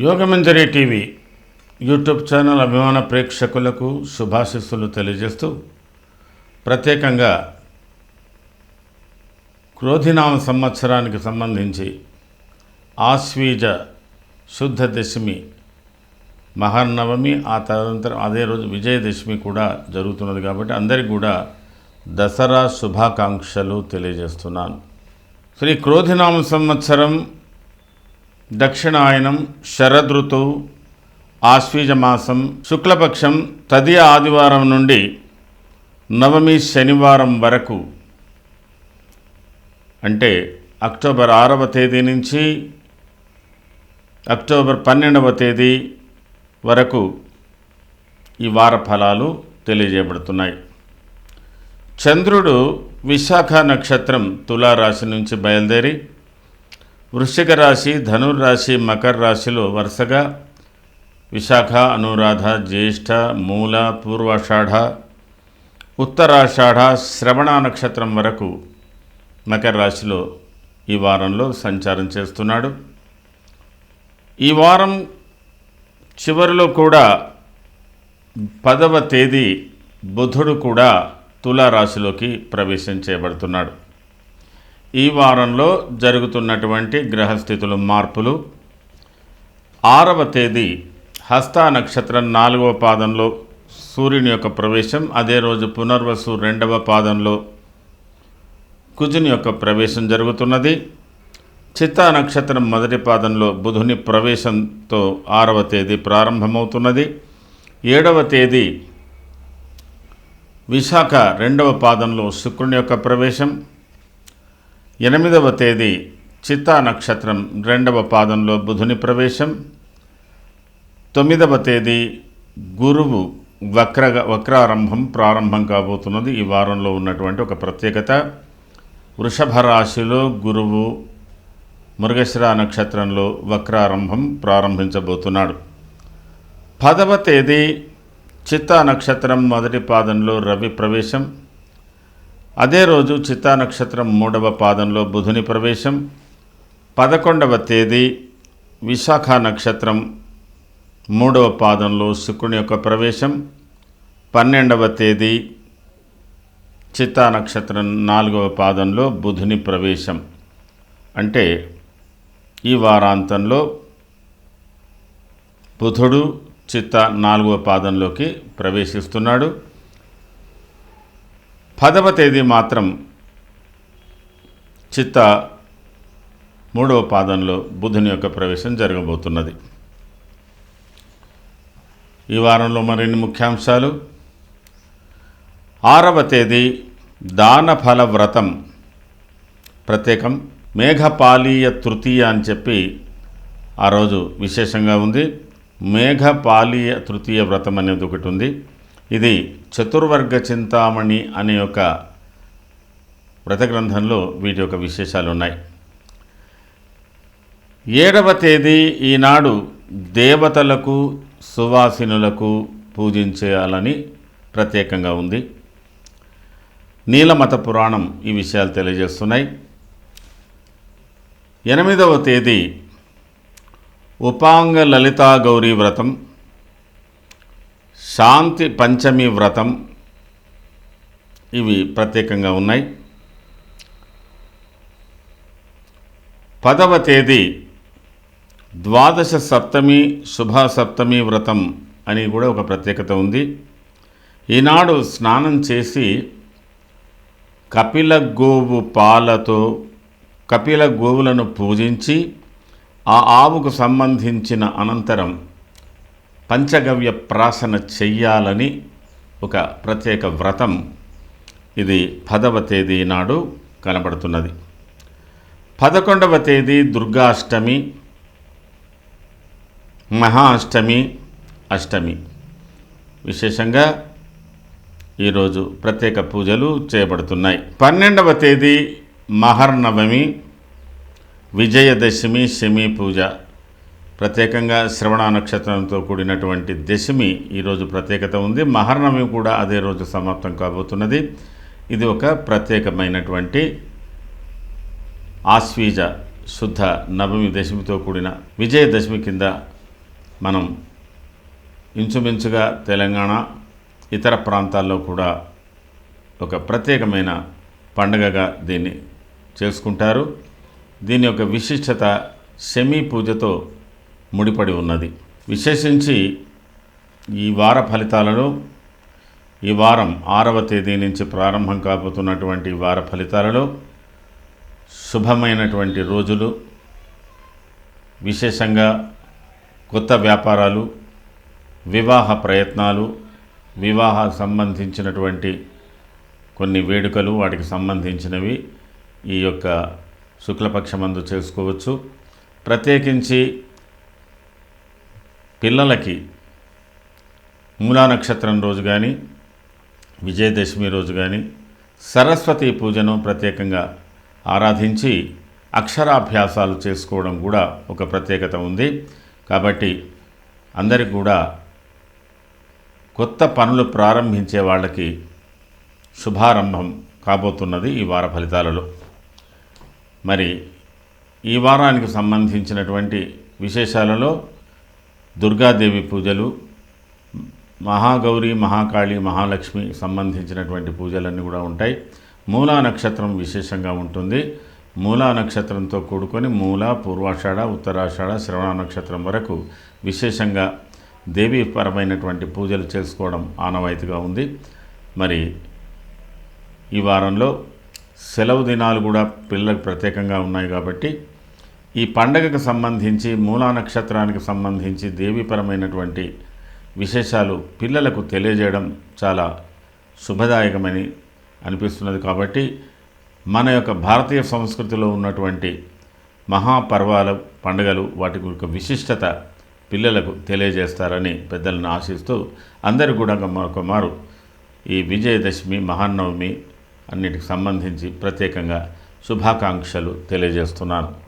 Yogamanjari TV YouTube channel అభిమాన ప్రేక్షకులకు శుభాశిస్సులు తెలియజేస్తూ ప్రత్యేకంగా క్రోధినామ సంవత్సరానికి సంబంధించి ఆశ్వీజ శుద్ధ దశమి మహానవమి ఆ తదనంతరం అదే రోజు విజయదశమి కూడా జరుగుతున్నది కాబట్టి అందరికీ కూడా దసరా శుభాకాంక్షలు తెలియజేస్తున్నాను. శ్రీ క్రోధినామ సంవత్సరం దక్షిణాయనం శరదృతువు ఆశ్వీజ మాసం శుక్లపక్షం తదియ ఆదివారం నుండి నవమి శనివారం వరకు అంటే అక్టోబర్ ఆరవ తేదీ నుంచి అక్టోబర్ పన్నెండవ తేదీ వరకు ఈ వార ఫలాలు తెలియజేయబడుతున్నాయి. చంద్రుడు విశాఖ నక్షత్రం తులారాశి నుంచి బయలుదేరి వృశ్చిక రాశి ధనుర్రాశి మకర రాశిలో వరుసగా విశాఖ అనురాధ జ్యేష్ఠ మూల పూర్వాషాఢ ఉత్తరాషాఢ శ్రవణ నక్షత్రం వరకు మకర రాశిలో ఈ వారంలో సంచారం చేస్తున్నాడు. ఈ వారం చివరిలో కూడా పదవ తేదీ బుధుడు కూడా తులారాశిలోకి ప్రవేశం చేయబడుతున్నాడు. ఈ వారంలో జరుగుతున్నటువంటి గ్రహస్థితుల మార్పులు ఆరవ తేదీ హస్త నక్షత్రం నాలుగవ పాదంలో సూర్యుని యొక్క ప్రవేశం అదే రోజు పునర్వసు రెండవ పాదంలో కుజుని యొక్క ప్రవేశం జరుగుతున్నది. చిత్తా నక్షత్రం మొదటి పాదంలో బుధుని ప్రవేశంతో ఆరవ తేదీ ప్రారంభమవుతున్నది. ఏడవ తేదీ విశాఖ రెండవ పాదంలో శుక్రుని యొక్క ప్రవేశం. ఎనిమిదవ తేదీ చిత్తా నక్షత్రం రెండవ పాదంలో బుధుని ప్రవేశం. తొమ్మిదవ తేదీ గురువు వక్ర వక్రారంభం ప్రారంభం కాబోతున్నది. ఈ వారంలో ఉన్నటువంటి ఒక ప్రత్యేకత. వృషభ రాశిలో గురువు మృగశిర నక్షత్రంలో వక్రారంభం ప్రారంభించబోతున్నాడు. పదవ తేదీ చిత్తా నక్షత్రం మొదటి పాదంలో రవి ప్రవేశం. అదే రోజు చిత్తా నక్షత్రం మూడవ పాదంలో బుధుని ప్రవేశం. పదకొండవ తేదీ విశాఖ నక్షత్రం మూడవ పాదంలో శుక్రుని యొక్క ప్రవేశం. పన్నెండవ తేదీ చిత్తా నక్షత్రం నాలుగవ పాదంలో బుధుని ప్రవేశం. అంటే ఈ వారాంతంలో బుధుడు చిత్త నాలుగవ పాదంలోకి ప్రవేశిస్తున్నాడు. పదవ తేదీ మాత్రం చిత్త మూడవ పాదంలో బుధుని యొక్క ప్రవేశం జరగబోతున్నది. ఈ వారంలో మరిన్ని ముఖ్యాంశాలు. ఆరవ తేదీ దానఫల వ్రతం ప్రత్యేకం. మేఘపాలీయ తృతీయ అని చెప్పి ఆ రోజు విశేషంగా ఉంది. మేఘపాలీయ తృతీయ వ్రతం అనేది ఒకటి ఉంది. ఇది చతుర్వర్గ చింతామణి అనే ఒక వ్రత గ్రంథంలో వీటి యొక్క విశేషాలు ఉన్నాయి. ఏడవ తేదీ ఈనాడు దేవతలకు సువాసినులకు పూజించేయాలని ప్రత్యేకంగా ఉంది. నీలమత పురాణం ఈ విషయాలు తెలియజేస్తున్నాయి. ఎనిమిదవ తేదీ ఉపాంగ లలితా గౌరీ వ్రతం శాంతి పంచమి వ్రతం ఇవి ప్రత్యేకంగా ఉన్నాయి. పదవ తేదీ ద్వాదశ సప్తమి శుభ సప్తమి వ్రతం అని కూడా ఒక ప్రత్యేకత ఉంది. ఈనాడు స్నానం చేసి కపిల గోవు పాలతో కపిల గోవులను పూజించి ఆ ఆవుకు సంబంధించిన అనంతరం పంచగవ్య ప్రాసన చెయ్యాలని ఒక ప్రత్యేక వ్రతం ఇది పదవ తేదీ నాడు కనబడుతున్నది. పదకొండవ తేదీ దుర్గాష్టమి మహాష్టమి అష్టమి. విశేషంగా ఈరోజు ప్రత్యేక పూజలు చేయబడుతున్నాయి. పన్నెండవ తేదీ మహర్నవమి విజయదశమి శమి పూజ. ప్రత్యేకంగా శ్రవణ నక్షత్రంతో కూడినటువంటి దశమి ఈరోజు ప్రత్యేకత ఉంది. మహర్నవమి కూడా అదే రోజు సమాప్తం కాబోతున్నది. ఇది ఒక ప్రత్యేకమైనటువంటి ఆశ్వీజ శుద్ధ నవమి దశమితో కూడిన విజయదశమి కింద మనం ఇంచుమించుగా తెలంగాణ ఇతర ప్రాంతాల్లో కూడా ఒక ప్రత్యేకమైన పండుగగా దీన్ని చేసుకుంటారు. దీని యొక్క విశిష్టత శమీ పూజతో ముడిపడి ఉన్నది. విశేషించి ఈ వార ఫలితాలలో ఈ వారం ఆరవ తేదీ నుంచి ప్రారంభం కాబోతున్నటువంటి వార ఫలితాలలో శుభమైనటువంటి రోజులు విశేషంగా కొత్త వ్యాపారాలు వివాహ ప్రయత్నాలు వివాహ సంబంధించినటువంటి కొన్ని వేడుకలు వాటికి సంబంధించినవి ఈ యొక్క శుక్లపక్షమందు చేసుకోవచ్చు. ప్రత్యేకించి పిల్లలకి మూలా నక్షత్రం రోజు కానీ విజయదశమి రోజు కానీ సరస్వతి పూజను ప్రత్యేకంగా ఆరాధించి అక్షరాభ్యాసాలు చేసుకోవడం కూడా ఒక ప్రత్యేకత ఉంది. కాబట్టి అందరికి కూడా కొత్త పనులు ప్రారంభించే వాళ్ళకి శుభారంభం కాబోతున్నది ఈ వార ఫలితాలలో. మరి ఈ వారానికి సంబంధించినటువంటి విశేషాలలో దుర్గాదేవి పూజలు మహాగౌరి మహాకాళి మహాలక్ష్మి సంబంధించినటువంటి పూజలన్నీ కూడా ఉంటాయి. మూలా నక్షత్రం విశేషంగా ఉంటుంది. మూలా నక్షత్రంతో కూడుకొని మూల పూర్వాషాఢ ఉత్తరాషాఢ శ్రవణ నక్షత్రం వరకు విశేషంగా దేవీపరమైనటువంటి పూజలు చేసుకోవడం ఆనవాయితీగా ఉంది. మరి ఈ వారంలో సెలవు దినాలు కూడా పిల్లలకు ప్రత్యేకంగా ఉన్నాయి కాబట్టి ఈ పండగకు సంబంధించి మూలా నక్షత్రానికి సంబంధించి దేవీపరమైనటువంటి విశేషాలు పిల్లలకు తెలియజేయడం చాలా శుభదాయకమని అనిపిస్తున్నది కాబట్టి మన యొక్క భారతీయ సంస్కృతిలో ఉన్నటువంటి మహాపర్వాల పండుగలు వాటి యొక్క విశిష్టత పిల్లలకు తెలియజేస్తారని పెద్దలను ఆశిస్తూ అందరూ కూడా మరొక మారు ఈ విజయదశమి మహానవమి అన్నిటికి సంబంధించి ప్రత్యేకంగా శుభాకాంక్షలు తెలియజేస్తున్నాను.